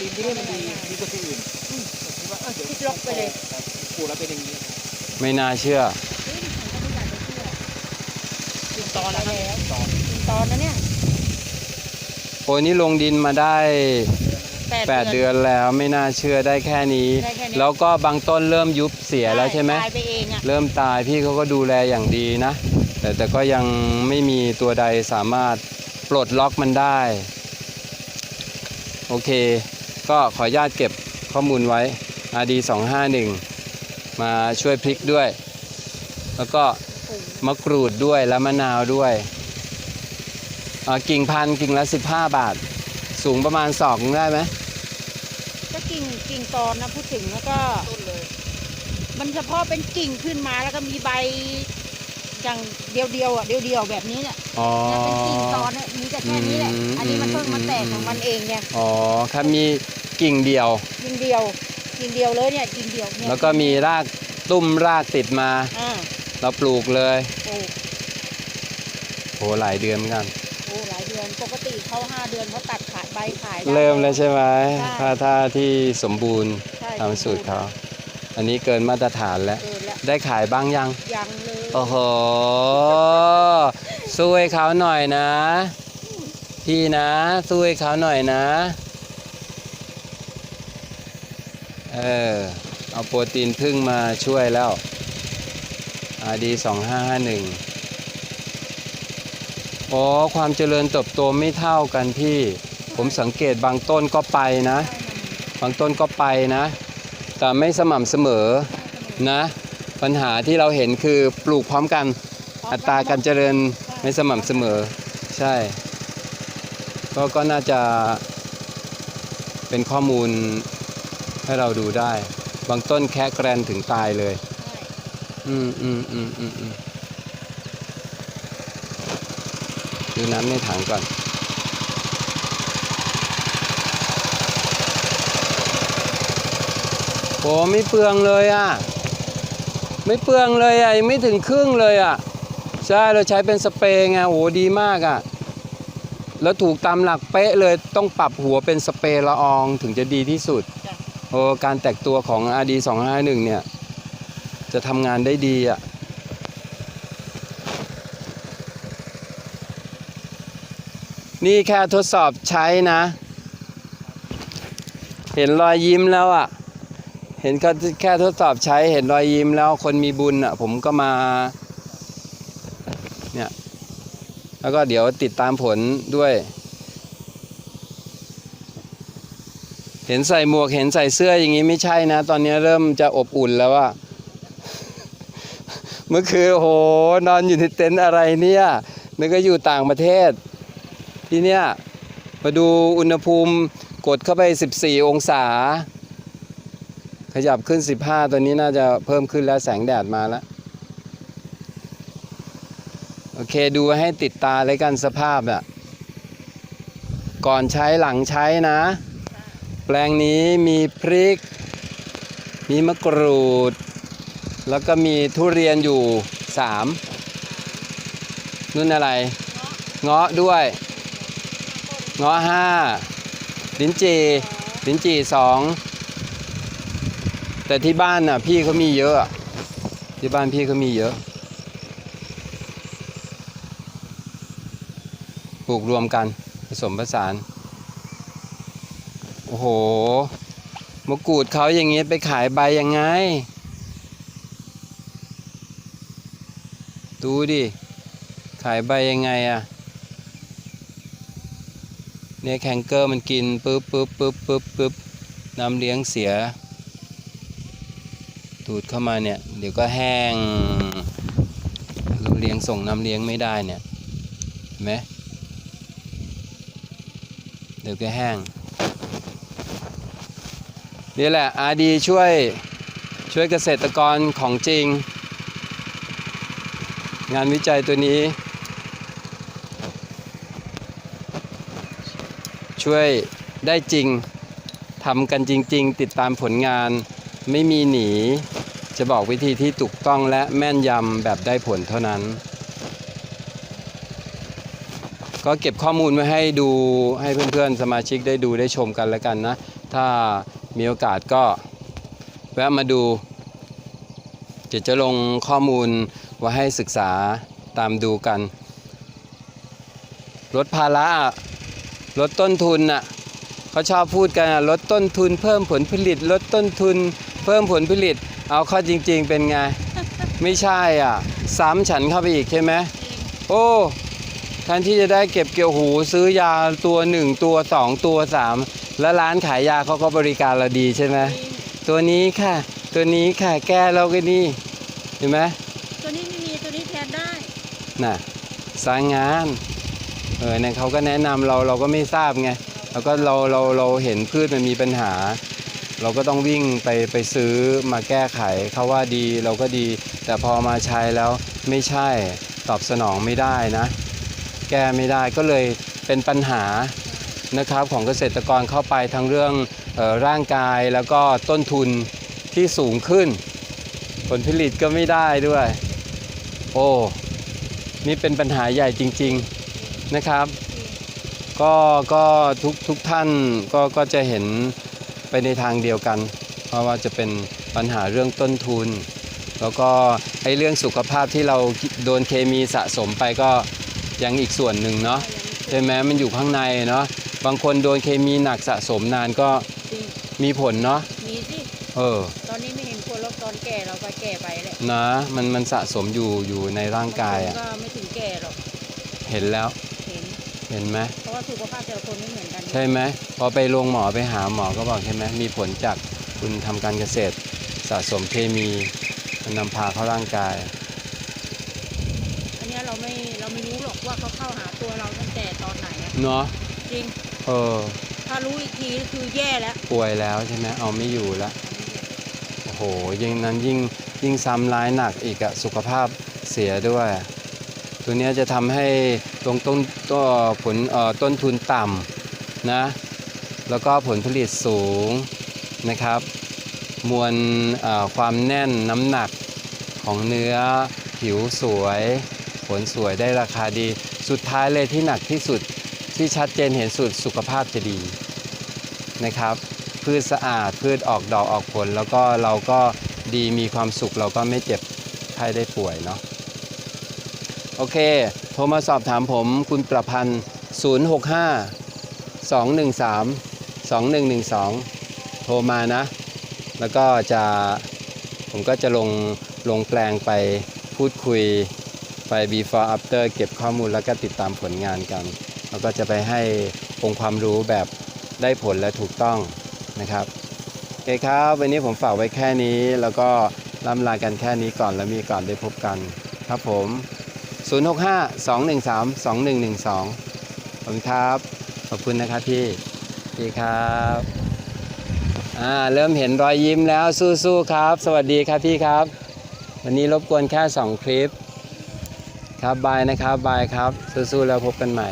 ดินที่นี่มันดีดีกว่าที่อื่นผมคิดว่าเออเดี๋ยวพลิกล็อกไปเลยครับปลูกแล้วเป็นอย่างนี้ไม่น่าเชื่อก็ไม่อยากจะเชื่อกินตอนนะครับตอนถึงตอนนั้นเนี่ยโอ้นี่ลงดินมาได้ 8 เดือนแล้วไม่น่าเชื่อได้แค่นี้ได้แค่นี้ แล้วก็บางต้นเริ่มยุบเสียแล้วใช่ไหมตายไปเองอะเริ่มตายพี่เขาก็ดูแลอย่างดีนะ แต่แต่ก็ยังไม่มีตัวใดสามารถปลดล็อกมันได้ โอเค ก็ขออนุญาตเก็บข้อมูลไว้ RD 251 มาช่วยพลิกด้วย แล้วก็มะกรูดด้วยและมะนาวด้วยอ่ากิ่งพันธุ์กิ่งละ 15 บาท สูงประมาณศอกหนึ่งได้ไหมก็กิ่งกิ่งตอนนะพูดถึงแล้วก็ต้นเลยมันเฉพาะเป็นกิ่งขึ้นมาแล้วก็มีใบอย่างเดียวเดียวๆอะเดียวเดียวๆแบบนี้เนี่ยอ๋อเนี่ยเป็นกิ่งตอนเนี่ยมีแต่แค่นี้แหละอืมอันนี้มันเพิ่งมาแตกของมันเองไงอ๋อครับมี กิ่งเดียวกิ่งเดียวกิ่งเดียวเลยเนี่ยกิ่งเดียวเนี่ยแล้วก็มีรากตุ้มรากติดมา อ่าเราปลูกเลยปลูกโหหลายเดือนเหมือนกัน โอ้หลายเดือนปกติเขาห้าเดือนเขาตัดขายใบขายได้ เริ่มแล้วใช่ไหมใช่ ถ้าถ้าที่สมบูรณ์ใช่ตามสูตรเขาอันนี้เกินมาตรฐานแล้ว เกินแล้วได้ขายบ้างยัง ยังเลยโอ้โหสู้ให้เขาหน่อยนะ พี่นะสู้ให้เขาหน่อยนะ เออ เอาโปรตีนพึ่งมาช่วยแล้ว RD 2551อ๋อ ความเจริญเติบโตไม่เท่ากันพี่ ผมสังเกตบางต้นก็ไปนะ บางต้นก็ไปนะ แต่ไม่สม่ำเสมอนะ ปัญหาที่เราเห็นคือปลูกพร้อมกัน อัตราการเจริญไม่สม่ำเสมอ ใช่ ก็ก็น่าจะเป็นข้อมูล ให้เราดูได้ บางต้นแค่แกรนถึงตายเลย อืมอืมอืมอืมอืมดูน้ำในถังก่อนโอ้ไม่เปลืองเลยอะ ไม่เปลืองเลยอะ ยังไม่ถึงครึ่งเลยอะ ใช่เราใช้เป็นสเปรย์ไงโอ้ดีมากอะ แล้วถูกตามหลักเป๊ะเลยต้องปรับหัวเป็นสเปรย์ละอองถึงจะดีที่สุด โอ้การแตกตัวของ RD 251เนี่ย จะทำงานได้ดีอะนี่แค่ทดสอบใช้นะ เห็นรอยยิ้มแล้วอะ เห็นก็แค่ทดสอบใช้เห็นรอยยิ้มแล้วคนมีบุญอะ ผมก็มา เนี่ย แล้วก็เดี๋ยวติดตามผลด้วย เห็นใส่หมวกเห็นใส่เสื้ออย่างนี้ไม่ใช่นะ ตอนนี้เริ่มจะอบอุ่นแล้วอะเมื่อคืนโอ้โหนอนอยู่ในเต็นท์อะไรเนี่ยนึกว่าอยู่ต่างประเทศ ที่เนี่ยมาดูอุณหภูมิกดเข้าไป 14 องศา ขยับขึ้น 15 ตัวนี้น่าจะเพิ่มขึ้นแล้วแสงแดดมาแล้ว โอเคดูให้ติดตาเลยกันสภาพอะก่อนใช้หลังใช้นะ แปลงนี้มีพริก มีมะกรูด แล้วก็มีทุเรียนอยู่สามนู่นอะไร เงาะด้วย เงาะห้าลิ้นจีลิ้นจีสองแต่ที่บ้านน่ะพี่เขามีเยอะ ที่บ้านพี่เขามีเยอะ ปลูกรวมกันผสมผสาน โอ้โหมะกรูดเขาอย่างงี้ไปขายใบยังไง ดูดิ ขายใบยังไงอะเนี่ยแคนเกอร์มันกินปึ๊บปึ๊บปึ๊บปึ๊บปึ๊บน้ำเลี้ยงเสีย ดูดเข้ามาเนี่ย เดี๋ยวก็แห้งเราเลี้ยงส่งน้ำเลี้ยงไม่ได้เนี่ยเห็นไหมเดี๋ยวก็แห้ง นี่แหละ RD ช่วยช่วยเกษตรกรของจริง งานวิจัยตัวนี้ ช่วยได้จริงทำกันจริง ๆ ติดตามผลงานไม่มีหนี จะบอกวิธีที่ถูกต้องและแม่นยำแบบได้ผลเท่านั้น ก็เก็บข้อมูลไว้ให้ดูให้เพื่อนๆ สมาชิกได้ดูได้ชมกันแล้วกันนะ ถ้า มีโอกาสก็แวะมาดูเดี๋ยวจะลงข้อมูลไว้ให้ศึกษาตามดูกัน ลดภาระอะลดต้นทุนน่ะเขาชอบพูดกันอะลดต้นทุนเพิ่มผลผลิต ลดต้นทุน เพิ่มผลผลิต เอาเข้อจริง ๆ เป็นไง ไม่ใช่อะ ซ้ำฉันเข้าไปอีกใช่ไหมโอ้ แทนที่จะได้เก็บเกี่ยวหูซื้อยาตัวหนึ่งตัวสองตัวสามแล้วร้านขายยาเขาก็บริการเราดีใช่ไหมตัวนี้ค่ะ ตัวนี้ค่ะแก้เราก็นี่เห็นไหมตัวนี้ไม่มีตัวนี้แทนได้น่ะสร้างงานเออเนี่ยเขาก็แนะนำเราเราก็ไม่ทราบไงแล้วก็เราเราเราเห็นพืชมันมีปัญหา เราก็ต้องวิ่งไปไปซื้อมาแก้ไขเขาว่าดีเราก็ดี แต่พอมาใช้แล้วไม่ใช่ตอบสนองไม่ได้นะ แก้ไม่ได้ก็เลยเป็นปัญหานะครับของเกษตรกรเข้าไปทั้งเรื่องออร่างกายแล้วก็ต้นทุนที่สูงขึ้น ผลผลิตก็ไม่ได้ด้วย โอ้นี่เป็นปัญหาใหญ่จริง ๆนะครับ ก็ก็ทุกทุกท่านก็ก็จะเห็นไปในทางเดียวกัน เพราะว่าจะเป็นปัญหาเรื่องต้นทุน แล้วก็ไอ้เรื่องสุขภาพที่เราโดนเคมีสะสมไปก็ ยังอีกส่วนหนึ่งเนาะใช่ไหมมันอยู่ข้างในเนาะบางคนโดนเคมีหนักสะสมนานก็จริงมีผลเนาะมีสิเออตอนนี้ไม่เห็นควรลบตอนแก่เราไปแก่ไปแหละนะมันมันสะสมอยู่อยู่ในร่างกายบอะคนก็ไม่ถึงแก่หรอกเห็นแล้วเห็นเห็นไหมเพราะว่าสุขภาพแต่ละคนไม่เหมือนกัน ใช่ไหมพอไปโรงหมอไปหาหมอก็บอกใช่ไหมมีผลจากคุณทำการเกษตร สะสมเคมีมันนำพาเข้าร่างกาย อันเนี้ยเราไม่เราไม่รู้หรอกว่าเขาเข้าหา ตัวเราตั้งแต่ตอนไหนอะเนาะจริง เออ ถ้ารู้อีกทีก็คือแย่แล้ว ป่วยแล้วใช่ไหมเอาไม่อยู่แล้วโอ้โหยิ่งนั้นยิ่งยิ่งซ้ำร้ายหนักอีกอะสุขภาพเสียด้วย ตัวเนี้ยจะทำให้ตรงต้นตัวผลเอ่อต้นทุนต่ำนะ แล้วก็ผลผลิตสูงนะครับ มวลเอ่อความแน่นน้ำหนักของเนื้อผิวสวย ผลสวยได้ราคาดี สุดท้ายเลยที่หนักที่สุดที่ชัดเจนเห็นสุดสุขภาพจะดีนะครับ พืชสะอาดพืชออกดอกออกผล แล้วก็เราก็ดีมีความสุขเราก็ไม่เจ็บไข้ได้ป่วยเนาะโอเค โทรมาสอบถามผมคุณประพันธ์ 065 213 2112 โทรมานะ แล้วก็จะผมก็จะลงลงแปลงไปพูดคุย ไป before after เก็บข้อมูลแล้วก็ติดตามผลงานกัน แล้วก็จะไปให้องค์ความรู้แบบได้ผลและถูกต้องนะครับโอเคครับ วันนี้ผมฝากไว้แค่นี้ แล้วก็ล่ำลากันแค่นี้ก่อนแล้วมีก่อนได้พบกันครับผม 065 213 2112 ขอบคุณครับ ขอบคุณนะครับพี่พี่ครับอ่าเริ่มเห็นรอยยิ้มแล้วสู้ๆครับ สวัสดีครับพี่ครับ วันนี้รบกวนแค่ 2 คลิป ครับบายนะครับบายครับสู้ๆแล้วพบกันใหม่